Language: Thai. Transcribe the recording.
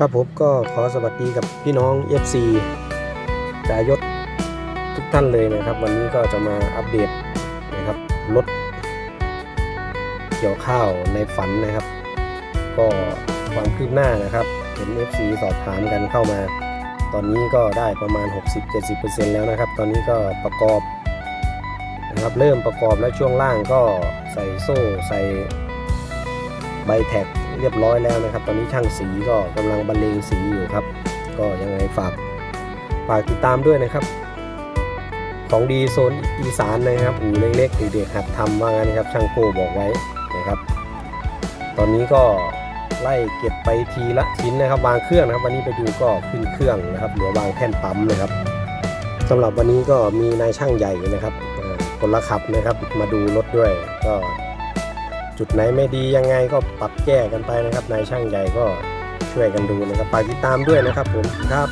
ครับผมก็ขอสวัสดีกับพี่น้อง FC จายศทุกท่านเลยนะครับ วันนี้ก็จะมาอัปเดตนะครับรถเกี่ยวข้าวในฝันนะครับ ก็ความคืบหน้านะครับเห็น FC สอบถามกันเข้ามา ตอนนี้ก็ได้ประมาณ 60-70%แล้วนะครับ ตอนนี้ก็ประกอบนะครับเริ่มประกอบแล้วช่วงล่างก็ใส่โซ่ใส่ ใบแท็กเรียบร้อยแล้วนะครับ ตอนนี้ช่างสีก็กำลังบรรเลงสีอยู่ครับ ก็ยังไงฝากฝากติดตามด้วยนะครับ ของดีโซนอีสานนะครับอู่เล็กๆเด็กๆหัดทำว่างั้นะครับช่างโก้บอกไว้นะครับ ตอนนี้ก็ไล่เก็บไปทีละชิ้นนะครับวางเครื่องนะครับ วันนี้ไปดูก็ขึ้นเครื่องนะครับเหลือวางแท่นปั๊มนะครับสำหรับวันนี้ก็มีนายช่างใหญ่นะครับคนละขับนะครับ มาดูรถด้วยก็ จุดไหนไม่ดียังไงก็ปรับแก้กันไปนะครับนายช่างใหญ่ก็ช่วยกันดูนะครับฝากติดตามด้วยนะครับผมครับ